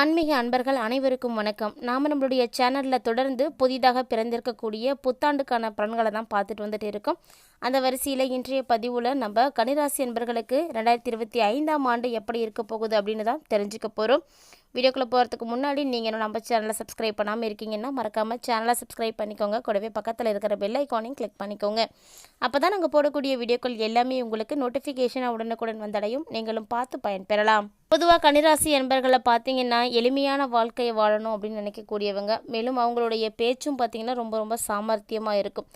ஆன்மீக அன்பர்கள் அனைவருக்கும் வணக்கம். நாம் நம்மளுடைய சேனலில் தொடர்ந்து புதிதாக பிறந்திருக்கக்கூடிய புத்தாண்டுக்கான பலன்களை தான் பார்த்துட்டு வந்துட்டு இருக்கோம். அந்த வரிசையில் இன்றைய பதிவில் நம்ம கனிராசி அன்பர்களுக்கு ரெண்டாயிரத்தி இருபத்தி ஐந்தாம் ஆண்டு எப்படி இருக்க போகுது அப்படின்னு தான் தெரிஞ்சுக்க போகிறோம் வீடியோக்குள்ளே போகிறதுக்கு முன்னாடி நீங்கள் இன்னும் நம்ம சேனலை சப்ஸ்கிரைப் பண்ணாமல் இருக்கீங்கன்னா மறக்காமல் சேனலை சப்ஸ்கிரைப் பண்ணிக்கோங்க. கூடவே பக்கத்தில் இருக்கிற பெல் ஐக்கானையும் கிளிக் பண்ணிக்கோங்க. அப்போ தான் நாங்கள் போடக்கூடிய வீடியோக்கள் எல்லாமே உங்களுக்கு நோட்டிஃபிகேஷன் உடனுக்குடன் வந்தடையும். நீங்களும் பார்த்து பயன்பெறலாம் பொதுவாக கன்னிராசி என்பர்களை பார்த்தீங்கன்னா எளிமையான வாழ்க்கையை வாழணும் அப்படின்னு நினைக்கக்கூடியவங்க. மேலும் அவங்களுடைய பேச்சும் பார்த்தீங்கன்னா ரொம்ப ரொம்ப சாமர்த்தியமாக இருக்கும்.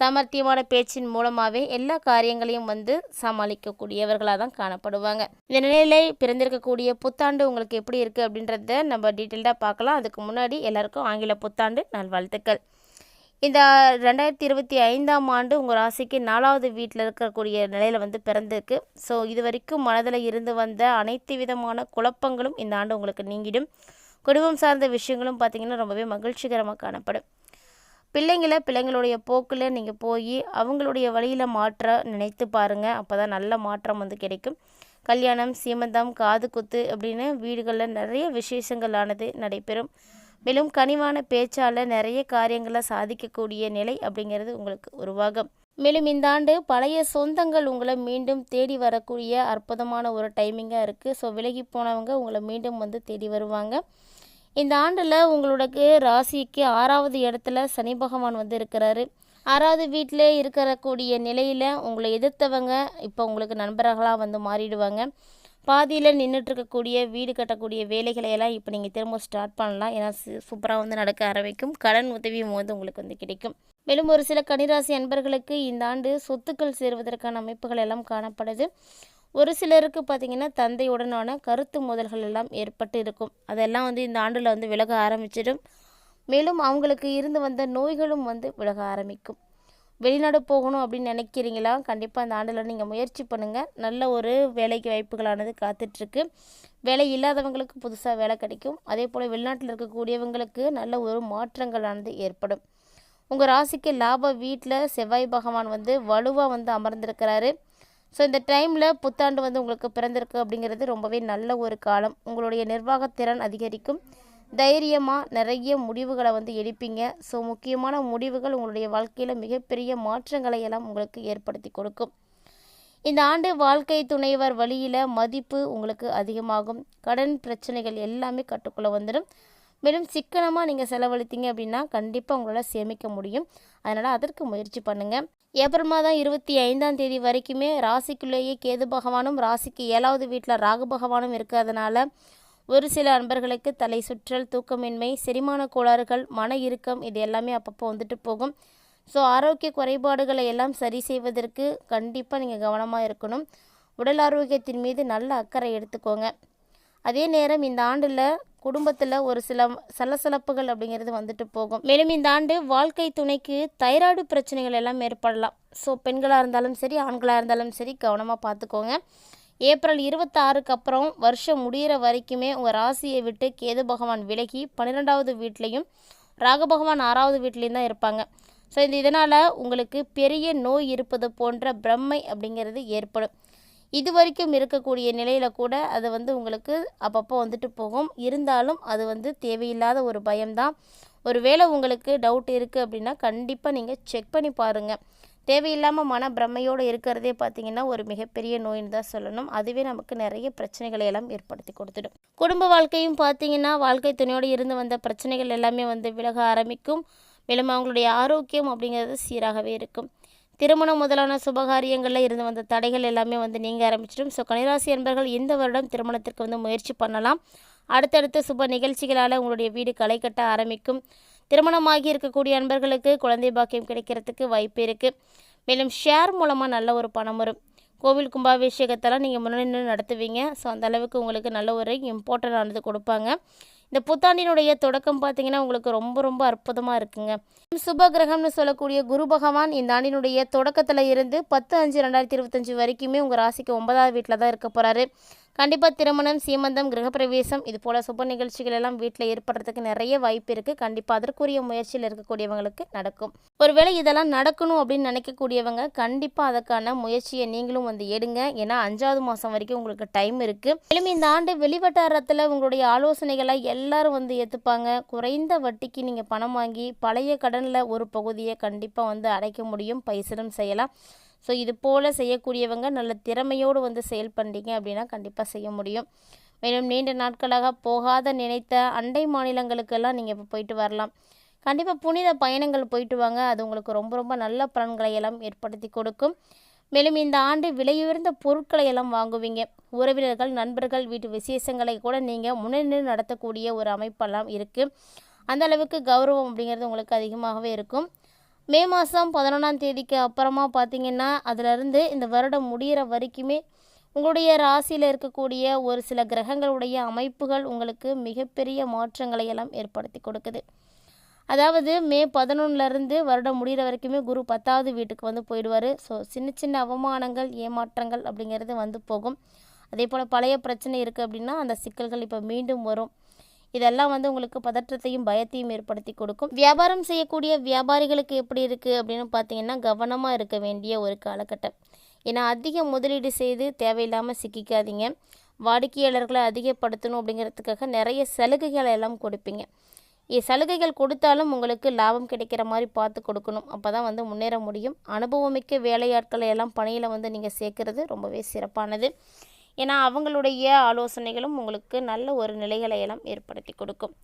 சாமர்த்தியமான பேச்சின் மூலமாகவே எல்லா காரியங்களையும் வந்து சமாளிக்கக்கூடியவர்களாக தான் காணப்படுவாங்க. இந்த நிலையில பிறந்திருக்கக்கூடிய புத்தாண்டு உங்களுக்கு எப்படி இருக்குது அப்படின்றத நம்ம டீட்டெயில்டாக பார்க்கலாம். அதுக்கு முன்னாடி எல்லாருக்கும் ஆங்கில புத்தாண்டு நல்வாழ்த்துக்கள். இந்த ரெண்டாயிரத்தி இருபத்தி ஐந்தாம் ஆண்டு உங்கள் ராசிக்கு நாலாவது வீட்டில் இருக்கக்கூடிய நிலையில் வந்து பிறந்திருக்கு. ஸோ இது வரைக்கும் மனதில் இருந்து வந்த அனைத்து விதமான குழப்பங்களும் இந்த ஆண்டு உங்களுக்கு நீங்கிடும். குடும்பம் சார்ந்த விஷயங்களும் பார்த்திங்கன்னா ரொம்பவே மகிழ்ச்சிகரமாக காணப்படும். பிள்ளைங்களை பிள்ளைங்களுடைய போக்கில் நீங்கள் போய் அவங்களுடைய வழியில் மாற்ற நினைத்து பாருங்கள் அப்போ தான் நல்ல மாற்றம் வந்து கிடைக்கும். கல்யாணம் சீமந்தம் காது குத்து அப்படின்னு வீடுகளில் நிறைய விசேஷங்களானது நடைபெறும். மேலும் கனிவான பேச்சால் நிறைய காரியங்களை சாதிக்கக்கூடிய நிலை அப்படிங்கிறது உங்களுக்கு உருவாகும். மேலும் இந்த ஆண்டு பழைய சொந்தங்கள் உங்களை மீண்டும் தேடி வரக்கூடிய அற்புதமான ஒரு டைமிங்காக இருக்குது ஸோ விலகி போனவங்க உங்களை மீண்டும் வந்து தேடி வருவாங்க. இந்த ஆண்டில் உங்களுக்கு ராசிக்கு ஆறாவது இடத்துல சனி பகவான் வந்து இருக்கிறாரு. ஆறாவது வீட்டில் இருக்கக்கூடிய நிலையில் உங்களை எதிர்த்தவங்க இப்போ உங்களுக்கு நண்பர்களாக வந்து மாறிடுவாங்க. பாதியில் நின்றுட்டுருக்கக்கூடிய வீடு கட்டக்கூடிய வேலைகளை எல்லாம் இப்போ நீங்கள் திரும்ப ஸ்டார்ட் பண்ணலாம். ஏன்னா சூப்பராக வந்து நடக்க ஆரம்பிக்கும். கடன் உதவியும் வந்து உங்களுக்கு வந்து கிடைக்கும். மேலும் ஒரு சில கனிராசி அன்பர்களுக்கு இந்த ஆண்டு சொத்துக்கள் சேருவதற்கான அமைப்புகள் எல்லாம் காணப்படுது. ஒரு சிலருக்கு பார்த்திங்கன்னா தந்தையுடனான கருத்து மோதல்கள் எல்லாம் ஏற்பட்டு இருக்கும். அதெல்லாம் வந்து இந்த ஆண்டில் வந்து விலக ஆரம்பிச்சிடும். மேலும் அவங்களுக்கு இருந்து வந்த நோய்களும் வந்து விலக ஆரம்பிக்கும். வெளிநாடு போகணும் அப்படின்னு நினைக்கிறீங்களா? கண்டிப்பாக இந்த ஆண்டில் நீங்கள் முயற்சி பண்ணுங்கள் நல்ல ஒரு வேலைக்கு வாய்ப்புகளானது காத்துட்ருக்கு. வேலை இல்லாதவங்களுக்கு புதுசாக வேலை கிடைக்கும். அதே போல் வெளிநாட்டில் இருக்கக்கூடியவங்களுக்கு நல்ல ஒரு மாற்றங்களானது ஏற்படும். உங்கள் ராசிக்கு லாப வீட்டில் செவ்வாய் பகவான் வந்து வலுவாக வந்து அமர்ந்திருக்கிறாரு. ஸோ இந்த டைமில் புத்தாண்டு வந்து உங்களுக்கு பிறந்திருக்கு அப்படிங்கிறது ரொம்பவே நல்ல ஒரு காலம். உங்களுடைய நிர்வாகத்திறன் அதிகரிக்கும். தைரியமாக நிறைய முடிவுகளை வந்து எடுப்பீங்க. ஸோ முக்கியமான முடிவுகள் உங்களுடைய வாழ்க்கையில் மிகப்பெரிய மாற்றங்களை எல்லாம் உங்களுக்கு ஏற்படுத்தி கொடுக்கும். இந்த ஆண்டு வாழ்க்கை துணைவர் வழியில் மதிப்பு உங்களுக்கு அதிகமாகும். கடன் பிரச்சனைகள் எல்லாமே கட்டுக்குள்ளே வந்துடும் மேலும் சிக்கனமாக நீங்கள் செலவழித்தீங்க அப்படின்னா கண்டிப்பாக உங்களால் சேமிக்க முடியும். அதனால் அதற்கு முயற்சி பண்ணுங்கள் ஏப்ரல் மாதம் இருபத்தி ஐந்தாம் தேதி வரைக்குமே ராசிக்குள்ளேயே கேது பகவானும் ராசிக்கு ஏழாவது வீட்டில் ராகு பகவானும் இருக்கிறதுனால ஒரு சில அன்பர்களுக்கு தலை சுற்றல் தூக்கமின்மை செரிமான கோளாறுகள் மன இறுக்கம் இது எல்லாமே அப்பப்போ வந்துட்டு போகும். ஸோ ஆரோக்கிய குறைபாடுகளை எல்லாம் சரி செய்வதற்கு கண்டிப்பாக நீங்கள் கவனமாக இருக்கணும். உடல் ஆரோக்கியத்தின் மீது நல்ல அக்கறை எடுத்துக்கோங்க. அதே நேரம் இந்த ஆண்டில் குடும்பத்தில் ஒரு சில சலசலப்புகள் அப்படிங்கிறது வந்துட்டு போகும். மேலும் இந்த ஆண்டு வாழ்க்கை துணைக்கு தைராய்டு பிரச்சனைகள் எல்லாம் ஏற்படலாம். ஸோ பெண்களாக இருந்தாலும் சரி ஆண்களாக இருந்தாலும் சரி கவனமாக பார்த்துக்கோங்க ஏப்ரல் இருபத்தாறுக்கு அப்புறம் வருஷம் முடிகிற வரைக்குமே உங்கள் ராசியை விட்டு கேது பகவான் விலகி பன்னிரெண்டாவது வீட்லேயும் ராக பகவான் ஆறாவது வீட்லேயும் தான் இருப்பாங்க. ஸோ இந்த இதனால் உங்களுக்கு பெரிய நோய் இருப்பது போன்ற பிரம்மை அப்படிங்கிறது ஏற்படும். இது வரைக்கும் இருக்கக்கூடிய நிலையில் கூட அது வந்து உங்களுக்கு அப்பப்போ வந்துட்டு போகும். இருந்தாலும் அது வந்து தேவையில்லாத ஒரு பயம்தான். ஒருவேளை உங்களுக்கு டவுட் இருக்குது அப்படின்னா கண்டிப்பாக நீங்கள் செக் பண்ணி பாருங்கள் தேவையில்லாமல் மன பிரமையோடு இருக்கிறதே பார்த்தீங்கன்னா ஒரு மிகப்பெரிய நோயின்னு தான் சொல்லணும். அதுவே நமக்கு நிறைய பிரச்சனைகளை எல்லாம் ஏற்படுத்தி கொடுத்துடும். குடும்ப வாழ்க்கையும் பார்த்தீங்கன்னா வாழ்க்கை துணையோடு இருந்து வந்த பிரச்சனைகள் எல்லாமே வந்து விலக ஆரம்பிக்கும். மேலும் அவங்களுடைய ஆரோக்கியம் அப்படிங்கிறது சீராகவே இருக்கும். திருமணம் முதலான சுபகாரியங்களில் இருந்து வந்த தடைகள் எல்லாமே வந்து நீங்க ஆரம்பிச்சிடும். ஸோ கனிராசி என்பர்கள் இந்த வருடம் திருமணத்திற்கு வந்து முயற்சி பண்ணலாம். அடுத்தடுத்த சுப நிகழ்ச்சிகளால் உங்களுடைய வீடு களை கட்ட ஆரம்பிக்கும். திருமணமாகி இருக்கக்கூடிய அன்பர்களுக்கு குழந்தை பாக்கியம் கிடைக்கிறதுக்கு வாய்ப்பு இருக்குது மேலும் ஷேர் மூலமாக நல்ல ஒரு பணம் வரும். கோவில் கும்பாபிஷேகத்தெல்லாம் நீங்கள் முன்னணி நடத்துவீங்க. ஸோ அந்தளவுக்கு உங்களுக்கு நல்ல ஒரு இம்பார்ட்டன்ட் ஆனது கொடுப்பாங்க. இந்த புத்தாண்டினுடைய தொடக்கம் பார்த்தீங்கன்னா உங்களுக்கு ரொம்ப ரொம்ப அற்புதமாக இருக்குங்க. சுப கிரகம்னு சொல்லக்கூடிய குரு பகவான் இந்த ஆண்டினுடைய தொடக்கத்தில் இருந்து பத்து அஞ்சு ரெண்டாயிரத்தி இருபத்தஞ்சி வரைக்குமே உங்கள் ராசிக்கு ஒன்பதாவது வீட்டில் தான் இருக்க போகிறாரு கண்டிப்பாக திருமணம் சீமந்தம் கிரகப்பிரவேசம் இது போல் சுப நிகழ்ச்சிகள் எல்லாம் வீட்டில் ஏற்படுறதுக்கு நிறைய வாய்ப்பு இருக்குது கண்டிப்பாக அதற்குரிய முயற்சியில் இருக்கக்கூடியவங்களுக்கு நடக்கும். ஒருவேளை இதெல்லாம் நடக்கணும் அப்படின்னு நினைக்கக்கூடியவங்க கண்டிப்பாக அதற்கான முயற்சியை நீங்களும் வந்து எடுங்க. ஏன்னா அஞ்சாவது மாதம் வரைக்கும் உங்களுக்கு டைம் இருக்குது மேலும் இந்த ஆண்டு வெளிவட்டாரத்தில் உங்களுடைய ஆலோசனைகளை எல்லாரும் வந்து ஏற்றுப்பாங்க குறைந்த வட்டிக்கு நீங்கள் பணம் வாங்கி பழைய கடனில் ஒரு பகுதியை கண்டிப்பாக வந்து அடைக்க முடியும். பைசலும் செய்யலாம். ஸோ இது போல் செய்யக்கூடியவங்க நல்ல திறமையோடு வந்து செயல் பண்ணுறீங்க அப்படின்னா கண்டிப்பாக செய்ய முடியும். மேலும் நீண்ட நாட்களாக போகாத நினைத்த அண்டை மாநிலங்களுக்கெல்லாம் நீங்கள் இப்போ போயிட்டு வரலாம். கண்டிப்பாக புனித பயணங்கள் போயிட்டு வாங்க. அது உங்களுக்கு ரொம்ப ரொம்ப நல்ல பலன்களை எல்லாம் ஏற்படுத்தி கொடுக்கும். மேலும் இந்த ஆண்டு விலையுயர்ந்த பொருட்களை எல்லாம் வாங்குவீங்க. உறவினர்கள் நண்பர்கள் வீட்டு விசேஷங்களை கூட நீங்கள் முன்னின்று நடத்தக்கூடிய ஒரு அமைப்பெல்லாம் இருக்குது அந்த அளவுக்கு கௌரவம் அப்படிங்கிறது உங்களுக்கு அதிகமாகவே இருக்கும். மே மாதம் பதினொன்றாம் தேதிக்கு அப்புறமா பார்த்தீங்கன்னா அதிலிருந்து இந்த வருடம் முடிகிற வரைக்குமே உங்களுடைய ராசியில் இருக்கக்கூடிய ஒரு சில கிரகங்களுடைய அமைப்புகள் உங்களுக்கு மிகப்பெரிய மாற்றங்களை எல்லாம் ஏற்படுத்தி கொடுக்குது. அதாவது மே பதினொன்னுலேருந்து வருடம் முடிகிற வரைக்குமே குரு பத்தாவது வீட்டுக்கு வந்து போயிடுவார். ஸோ சின்ன சின்ன அவமானங்கள் ஏமாற்றங்கள் அப்படிங்கிறது வந்து போகும். அதே போல் பழைய பிரச்சனை இருக்குது அப்படின்னா அந்த சிக்கல்கள் இப்போ மீண்டும் வரும். இதெல்லாம் வந்து உங்களுக்கு பதற்றத்தையும் பயத்தையும் ஏற்படுத்தி கொடுக்கும். வியாபாரம் செய்யக்கூடிய வியாபாரிகளுக்கு எப்படி இருக்குது அப்படின்னு பார்த்தீங்கன்னா கவனமாக இருக்க வேண்டிய ஒரு காலகட்டம். ஏன்னா அதிக முதலீடு செய்து தேவையில்லாமல் சிக்கிக்காதீங்க. வாடிக்கையாளர்களை அதிகப்படுத்தணும் அப்படிங்கிறதுக்காக நிறைய சலுகைகளை எல்லாம் கொடுப்பீங்க. இ- சலுகைகள் கொடுத்தாலும் உங்களுக்கு லாபம் கிடைக்கிற மாதிரி பார்த்து கொடுக்கணும். அப்போ தான் வந்து முன்னேற முடியும். அனுபவமிக்க வேலையாட்களை எல்லாம் பணியில் வந்து நீங்கள் சேர்க்கறது ரொம்பவே சிறப்பானது. ஏன்னா அவங்களுடைய ஆலோசனைகளும் உங்களுக்கு நல்ல ஒரு நிலைகளை எல்லாம் ஏற்படுத்தி கொடுக்கும்.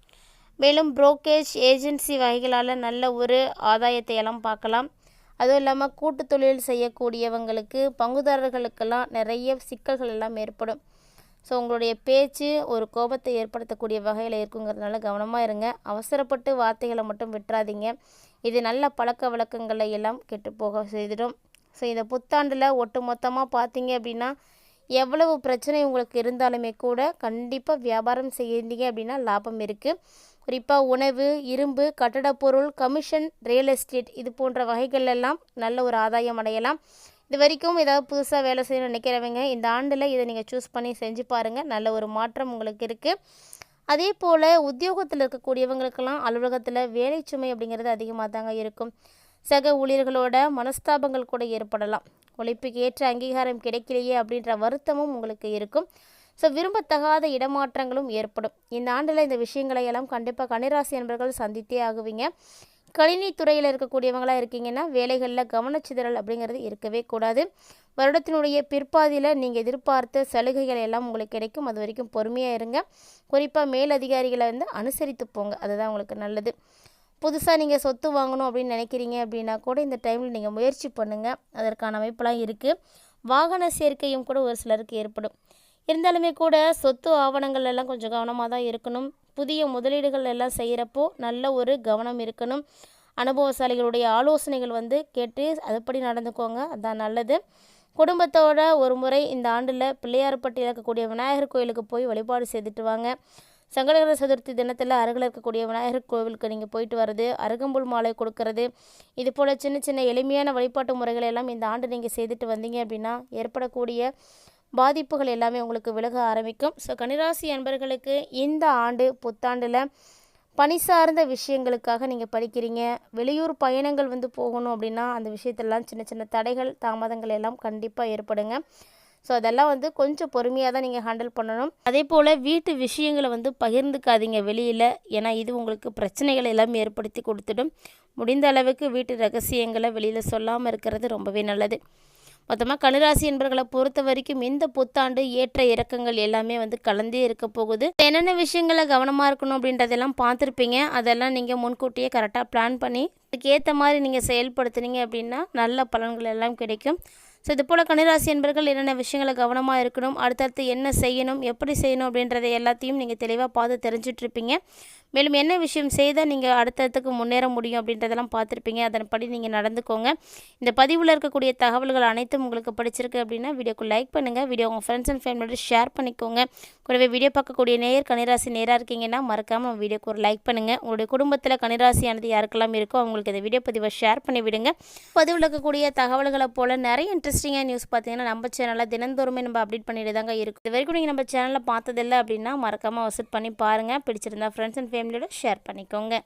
மேலும் புரோக்கேஜ் ஏஜென்சி வகைகளால் நல்ல ஒரு ஆதாயத்தை எல்லாம் பார்க்கலாம். அதுவும் இல்லாமல் கூட்டு தொழில் செய்யக்கூடியவங்களுக்கு பங்குதாரர்களுக்கெல்லாம் நிறைய சிக்கல்கள் எல்லாம் ஏற்படும். ஸோ உங்களுடைய பேச்சு ஒரு கோபத்தை ஏற்படுத்தக்கூடிய வகையில் இருக்குங்கிறதுனால கவனமாக இருங்க. அவசரப்பட்டு வார்த்தைகளை மட்டும் விட்டுறாதீங்க. இது நல்ல பழக்க வழக்கங்களை எல்லாம் கெட்டுப்போக செய்திடும். ஸோ இந்த புத்தாண்டில் ஒட்டு மொத்தமாக பார்த்தீங்க அப்படின்னா எவ்வளவு பிரச்சனை உங்களுக்கு இருந்தாலுமே கூட கண்டிப்பாக வியாபாரம் செய்தீங்க அப்படின்னா லாபம் இருக்குது குறிப்பாக உணவு இரும்பு கட்டடப் பொருள் கமிஷன் ரியல் எஸ்டேட் இது போன்ற வகைகளெல்லாம் நல்ல ஒரு ஆதாயம் அடையலாம். இது வரைக்கும் ஏதாவது புதுசாக வேலை செய்யணும்னு நினைக்கிறவங்க இந்த ஆண்டில் இதை நீங்கள் சூஸ் பண்ணி செஞ்சு பாருங்கள் நல்ல ஒரு மாற்றம் உங்களுக்கு இருக்குது அதே போல் உத்தியோகத்தில் இருக்கக்கூடியவங்களுக்கெல்லாம் அலுவலகத்தில் வேலை சுமை அப்படிங்கிறது அதிகமாக தாங்க இருக்கும். சக ஊழியர்களோட மனஸ்தாபங்கள் கூட ஏற்படலாம். உழைப்புக்கு ஏற்ற அங்கீகாரம் கிடைக்கலையே அப்படின்ற வருத்தமும் உங்களுக்கு இருக்கும். ஸோ விரும்பத்தகாத இடமாற்றங்களும் ஏற்படும். இந்த ஆண்டில் இந்த விஷயங்களை எல்லாம் கண்டிப்பாக கன்னிராசி நண்பர்கள் சந்தித்தே ஆகுவீங்க. கணினி துறையில் இருக்கக்கூடியவங்களாக இருக்கீங்கன்னா வேலைகளில் கவனச்சிதறல் அப்படிங்கிறது இருக்கவே கூடாது. வருடத்தினுடைய பிற்பாதியில் நீங்கள் எதிர்பார்த்த சலுகைகள் எல்லாம் உங்களுக்கு கிடைக்கும். அது வரைக்கும் பொறுமையாக இருங்க. குறிப்பாக மேலதிகாரிகளை வந்து அனுசரித்து போங்க. அதுதான் உங்களுக்கு நல்லது. புதுசாக நீங்கள் சொத்து வாங்கணும் அப்படின்னு நினைக்கிறீங்க அப்படின்னா கூட இந்த டைமில் நீங்கள் முயற்சி பண்ணுங்கள் அதற்கான அமைப்பெல்லாம் இருக்குது வாகன சேர்க்கையும் கூட ஒரு சிலருக்கு ஏற்படும். இருந்தாலுமே கூட சொத்து ஆவணங்கள் எல்லாம் கொஞ்சம் கவனமாக தான் இருக்கணும். புதிய முதலீடுகள் எல்லாம் செய்கிறப்போ நல்ல ஒரு கவனம் இருக்கணும். அனுபவசாலிகளுடைய ஆலோசனைகள் வந்து கேட்டு அதுபடி நடந்துக்கோங்க. அதுதான் நல்லது. குடும்பத்தோட ஒரு முறை இந்த ஆண்டில் பிள்ளையார்பட்டியில் இருக்கக்கூடிய விநாயகர் கோயிலுக்கு போய் வழிபாடு செய்துட்டு வாங்க. சங்கடகர சதுர்த்தி தினத்தில் அருகில் இருக்கக்கூடிய விநாயகர் கோவிலுக்கு நீங்கள் போயிட்டு வர்றது அருகம்புல் மாலை கொடுக்கறது இது போல் சின்ன சின்ன எளிமையான வழிபாட்டு முறைகளை எல்லாம் இந்த ஆண்டு நீங்கள் செய்துட்டு வந்தீங்க அப்படின்னா ஏற்படக்கூடிய பாதிப்புகள் எல்லாமே உங்களுக்கு விலக ஆரம்பிக்கும். ஸோ கனிராசி அன்பர்களுக்கு இந்த ஆண்டு புத்தாண்டில் பணி சார்ந்த விஷயங்களுக்காக நீங்கள் படிக்கிறீங்க வெளியூர் பயணங்கள் வந்து போகணும் அப்படின்னா அந்த விஷயத்தெல்லாம் சின்ன சின்ன தடைகள் தாமதங்கள் எல்லாம் கண்டிப்பாக ஏற்படுங்க. ஸோ அதெல்லாம் வந்து கொஞ்சம் பொறுமையாக தான் நீங்கள் ஹேண்டில் பண்ணணும். அதே போல் வீட்டு விஷயங்களை வந்து பகிர்ந்துக்காதீங்க வெளியில். ஏன்னா இது உங்களுக்கு பிரச்சனைகளை எல்லாம் ஏற்படுத்தி கொடுத்துடும். முடிந்த அளவுக்கு வீட்டு ரகசியங்களை வெளியில் சொல்லாமல் இருக்கிறது ரொம்பவே நல்லது. மொத்தமாக கணிராசி என்பர்களை பொறுத்த வரைக்கும் இந்த புத்தாண்டு ஏற்ற இறக்கங்கள் எல்லாமே வந்து கலந்தே இருக்க போகுது. என்னென்ன விஷயங்களை கவனமாக இருக்கணும் அப்படின்றதெல்லாம் பார்த்துருப்பீங்க. அதெல்லாம் நீங்கள் முன்கூட்டியே கரெக்டாக பிளான் பண்ணி அதுக்கேற்ற மாதிரி நீங்கள் செயல்படுத்துனீங்க அப்படின்னா நல்ல பலன்கள் எல்லாம் கிடைக்கும். ஸோ இது போல் கன்னிராசி என்பர்கள் என்னென்ன விஷயங்களை கவனமாக இருக்கணும் அடுத்தடுத்து என்ன செய்யணும் எப்படி செய்யணும் அப்படின்றத எல்லாத்தையும் நீங்கள் தெளிவாக பார்த்து தெரிஞ்சிட்ருப்பீங்க மேலும் என்ன விஷயம் செய்தால் நீங்கள் அடுத்தடுத்துக்கு முன்னேற முடியும் அப்படின்றதெல்லாம் பார்த்துருப்பீங்க. அதன்படி நீங்கள் நடந்துக்கோங்க. இந்த பதிவில் இருக்கக்கூடிய தகவல்கள் அனைத்தும் உங்களுக்கு பிடிச்சிருக்கு அப்படின்னா வீடியோக்கு லைக் பண்ணுங்கள் வீடியோ உங்கள் ஃப்ரெண்ட்ஸ் அண்ட் ஃபேமிலியோட ஷேர் பண்ணிக்கோங்க. கூடவே வீடியோ பார்க்கக்கூடிய நேயர் கனிராசி நேராக இருக்கீங்கன்னா மறக்காமல் வீடியோக்கு ஒரு லைக் பண்ணுங்கள் உங்களுடைய குடும்பத்தில் கனிராசியானது யாருக்கெல்லாம் இருக்கோ அவங்களுக்கு இந்த வீடியோ பதிவை ஷேர் பண்ணி விடுங்க பதிவில் இருக்கக்கூடிய தகவல்களை போல் நிறைய இன்ட்ரெஸ்ட் இன்ட்ரெஸ்டிங்காக நியூஸ் பார்த்தீங்கன்னா நம்ம சேனலில் தினந்தோறுமே நம்ம அப்டேட் பண்ணிட்டு தாங்க இருக்கும். இது வரைக்கும் நீங்கள் நம்ம சேனலில் பார்த்ததில்ல அப்படின்னா மறக்காமல் விசிட் பண்ணி பாருங்கள் பிடிச்சிருந்தா ஃப்ரெண்ட்ஸ் அண்ட் ஃபேமிலியோட ஷேர் பண்ணிக்கோங்க.